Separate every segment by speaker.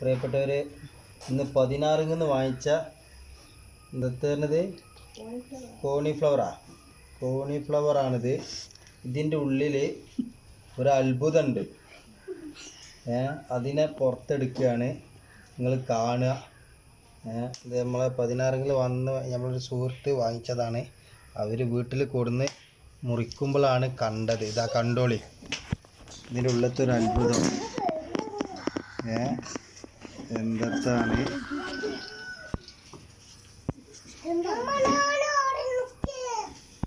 Speaker 1: പ്രിയപ്പെട്ടവർ ഇന്ന് പതിനാറിൽ നിന്ന് വാങ്ങിച്ച എന്താ കോണിഫ്ലവറാ. കോണിഫ്ലവറാണിത്. ഇതിന്റെ ഉള്ളിൽ ഒരു അത്ഭുതമുണ്ട്. അതിനെ പുറത്തെടുക്കുകയാണ്. നിങ്ങൾ കാണുക. ഇത് നമ്മളെ പതിനാറിൽ വന്ന് നമ്മളൊരു സുഹൃത്ത് വാങ്ങിച്ചതാണ്. അവർ വീട്ടിൽ കൊടുന്ന് മുറിക്കുമ്പോഴാണ് കണ്ടത്. ഇതാ കണ്ടോളി. ഇതിന്റെ ഉള്ളത്തൊരു അത്ഭുതം. എന്താണ്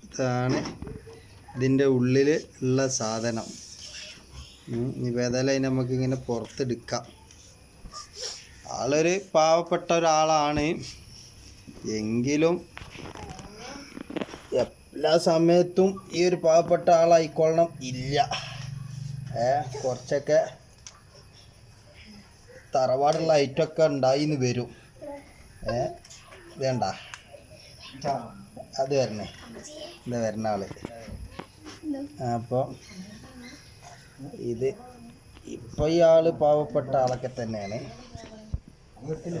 Speaker 1: ഇതാണ് ഇതിന്റെ ഉള്ളിൽ ഉള്ള സാധനം. ഇനി അതിനെ നമുക്കിങ്ങനെ പുറത്തെടുക്കാം. ആളൊരു പാവപ്പെട്ട ഒരാളാണ്. എങ്കിലും എല്ലാ സമയത്തും ഈ ഒരു പാവപ്പെട്ട ആളായിക്കൊള്ളണം ഇല്ല. ഏ കുറച്ചൊക്കെ തറവാടുള്ള ഐറ്റമൊക്കെ ഉണ്ടായിന്ന് വരും. ഏ? വേണ്ട. അത് വരണേ. ഇത് വരുന്ന ആൾ. അപ്പോൾ ഇത് ഇപ്പോൾ ഈ ആൾ പാവപ്പെട്ട ആളൊക്കെ തന്നെയാണ്.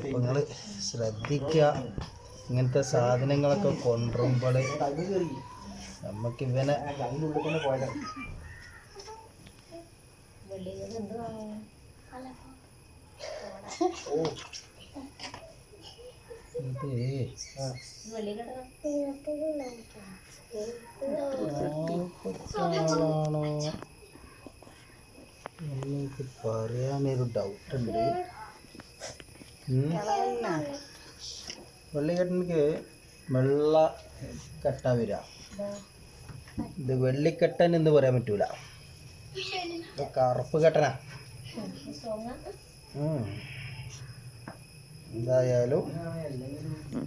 Speaker 1: നിങ്ങൾ ശ്രദ്ധിക്കുക ഇങ്ങനത്തെ സാധനങ്ങളൊക്കെ കൊണ്ടുവരുമ്പോൾ നമുക്ക് ഇവനെ ഇത് ആളാണോ എനിക്ക് പറയാനൊരു ഡൗട്ട് ഉണ്ട് വെള്ളിക്കെട്ടനിക്ക് വെള്ള കെട്ട വരിക ഇത് വെള്ളിക്കെട്ടൻ എന്ന് പറയാൻ പറ്റൂല കറുപ്പ് കെട്ടനാ. എന്തായാലും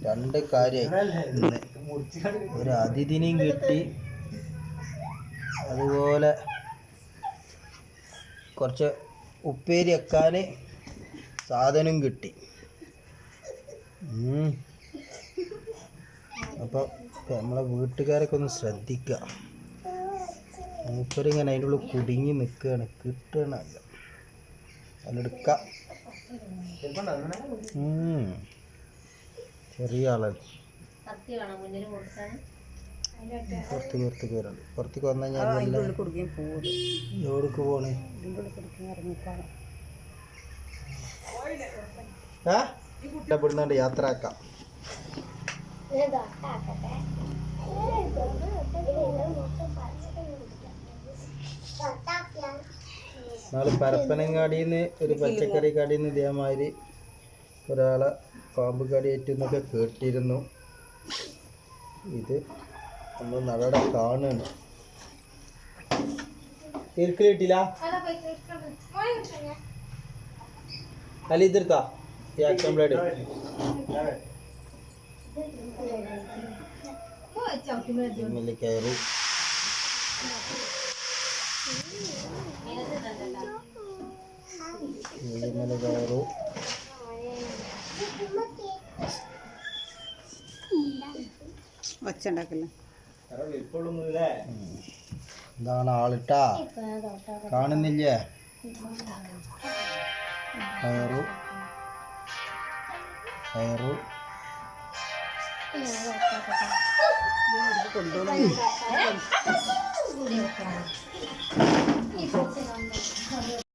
Speaker 1: രണ്ട് ഇന്ന് ഒരു അതിഥിനെയും കിട്ടി. അതുപോലെ കുറച്ച് ഉപ്പേരി വെക്കാൻ സാധനം കിട്ടി. അപ്പോൾ നമ്മളെ വീട്ടുകാരൊക്കെ ഒന്ന് ശ്രദ്ധിക്കുക മൂപ്പരിങ്ങനെ അതിന്റെ ഉള്ളിൽ കുടുങ്ങി നിൽക്കുകയാണ് കിട്ടണല്ല. അതെടുക്കാം. ഉം. ചെറിയ ആളാണ് പുറത്ത് പുറത്ത് വരണം പുറത്തേക്ക് വന്നു കഴിഞ്ഞാൽ വല്ല എവിടേക്ക് പോണേ? ആ ഇഷ്ടപ്പെടുന്നുണ്ട് യാത്ര ആക്കാം. നാളെ പരപ്പനങ്ങാടിയിൽ നിന്ന് ഒരു പച്ചക്കറി കടയിൽ നിന്ന് ഇതേമാതിരി ഒരാളെ പാമ്പ് കടിയേറ്റെന്നൊക്കെ കേട്ടിരുന്നു. ഇത് നമ്മൾ നടടെ കാണുന്നു ഇരിക്കൽ കിട്ടില്ല അല്ല ഇതിർത്താ ആക്ഷൻ ബ്ലേഡ് കയറി. കയറി
Speaker 2: ഒച്ചുണ്ടാക്കല്ലേ
Speaker 1: എന്താണ് ആളിട്ടാ. കാണുന്നില്ലേ? കയറു. കയറു.
Speaker 2: കൊണ്ടുപോകും 你说。吃啥呢